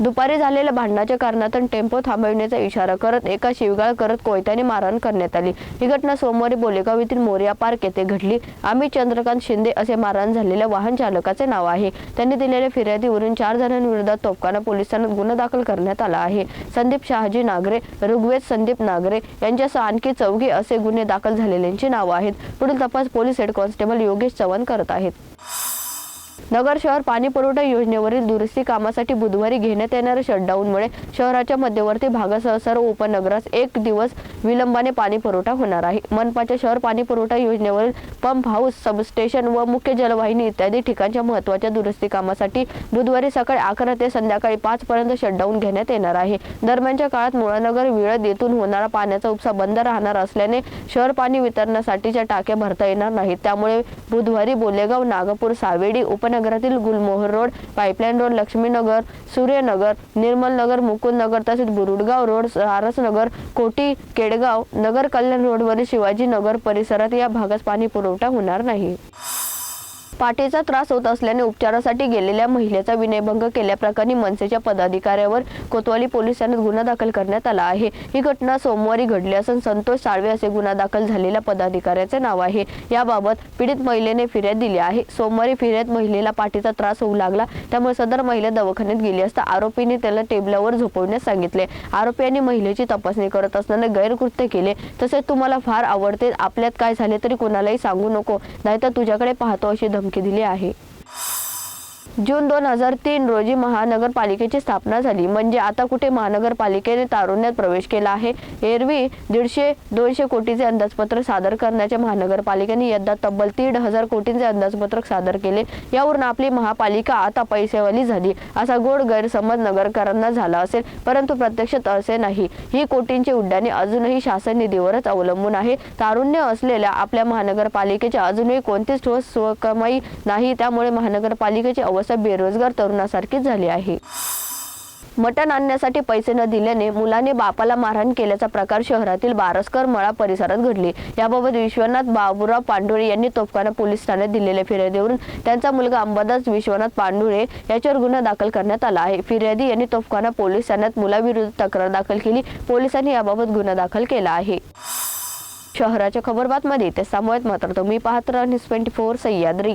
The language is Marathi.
दुपारी झालेल्या भांडणाच्या कारणातून टेम्पो थांबविण्याचा इशारा करत एका शिवगाळ करत कोयत्याने मारहाण करण्यात आली. ही घटना सोमवारी बोलेगाव येथील मोर्या पार्क येथे घडली. आम्ही चंद्रकांत शिंदे असे मारहाण झालेल्या वाहन चालकाचे नाव आहे. त्यांनी दिलेल्या फिर्यादीवरून चार जणांविरोधात तोफखाना पोलिसांना गुन्हा दाखल करण्यात आला आहे. संदीप शहाजी नागरे ऋग्वेद संदीप नागरे यांच्यासह आणखी चौघे असे गुन्हे दाखल झालेल्यांची नावं आहेत. पुढील तपास police head constable Yogesh Chavan करत आहेत. नगर शहर पाणी पुरवठा योजनेवरील दुरुस्ती कामासाठी बुधवारी घेण्यात येणाऱ्या शटडाऊनमुळे शहराच्या मध्यवर्ती भागासह सर्व उपनगरास एक दिवस विलंबाने पाणी पुरवठा होणार आहे. मनपाच्या शहर पाणी पुरवठा योजनेवरील पंप हाऊस सबस्टेशन व मुख्य जलवाहिनी इत्यादी ठिकाणच्या महत्त्वाच्या दुरुस्ती कामासाठी बुधवारी सकाळी अकरा ते संध्याकाळी पाच पर्यंत शटडाऊन घेण्यात येणार आहे. दरम्यानच्या काळात मुळानगर विळद येथून होणारा पाण्याचा उपसा बंद राहणार असल्याने शहर पाणी वितरणासाठीच्या टाक्या भरता येणार नाहीत. त्यामुळे बुधवारी बोलेगाव नागपूर सावेडी नगरातील Gulmohar road pipeline road Laxminagar Suryanagar Nirmalnagar Mukundnagar तसेच बुरुडगाव रोड सारसनगर कोटी केडगाव नगर कल्याण रोडवरील शिवाजी नगर परिसरात या भागास पाणी पुरवठा होणार नाही. पाठीचा त्रास होत असल्याने उपचारासाठी गेलेल्या महिलेचा विनयभंग केल्याप्रकरणी मनसेच्या पदाधिकाऱ्यावर कोतवाली पोलिसांनी गुन्हा दाखल करण्यात आला आहे. ही घटना सोमवारी घडली असून संतोष साळवे असे गुन्हा दाखल झालेल्या पदाधिकाऱ्याचे नाव आहे. याबाबत पीडित महिलेने फिर्याद दिली आहे. सोमवारी फिर्याद महिलेला पाठीचा त्रास होऊ लागला. त्यामुळे सदर महिला दवाखान्यात गेली असता आरोपीने त्याला टेबलावर झोपवण्यास सांगितले. आरोपीयांनी महिलेची तपासणी करत असताना गैरकृत्य केले. तसेच तुम्हाला फार आवडते. आपल्यात काय झाले तरी कोणालाही सांगू नको. नाहीतर तुझ्याकडे पाहतो अशी धमकी दिली आहे. जून दोन हजार तीन रोजी महानगरपालिकेची स्थापना झाली. म्हणजे आता कुठे महानगरपालिकेने तारुण्यात प्रवेश केला आहे? एरवी दीडशे दोनशे कोटीचे अंदाजपत्र सादर करण्याच्या महानगरपालिकेने यंदा तब्बल दीड हजार कोटींचे अंदाजपत्रक सादर केले. यावरून आपली महापालिका आता पैसेवाली झाली. असा गोड गैरसमज नगरकरांना झाला असेल परंतु प्रत्यक्षात असे नाही. ही कोटींची उड्डाणे अजूनही शासन निधीवरच अवलंबून आहे. तारुण्य असलेल्या आपल्या महानगरपालिकेच्या अजूनही कोणतीच ठोस स्वकमाई नाही. त्यामुळे महानगरपालिकेची अवस्था अवस्था बेरोजगार तरुणासारखीच झाली आहे. मटण आणण्यासाठी पैसे न दिल्याने मुलाने बापाला मारहाण केल्याचा प्रकार शहरातील बारसकर मळा परिसरात घडली. याबाबत विश्वनाथ बाबुराव पांडुळे यांनी तोफखाना पोलीस ठाण्यात दिलेल्या फिर्यादीवरून त्यांचा मुलगा अंबादास विश्वनाथ पांडुळे याच्यावर गुन्हा दाखल करण्यात आला आहे. फिर्यादी यांनी तोफखाना पोलीस ठाण्यात मुलाविरुद्ध तक्रार दाखल केली. पोलिसांनी याबाबत गुन्हा दाखल केला आहे. शहराच्या खबरबातमध्ये ते सामोयत मात्र तुम्ही पाहत राहा न्यूज ट्वेंटी फोर सह्याद्री.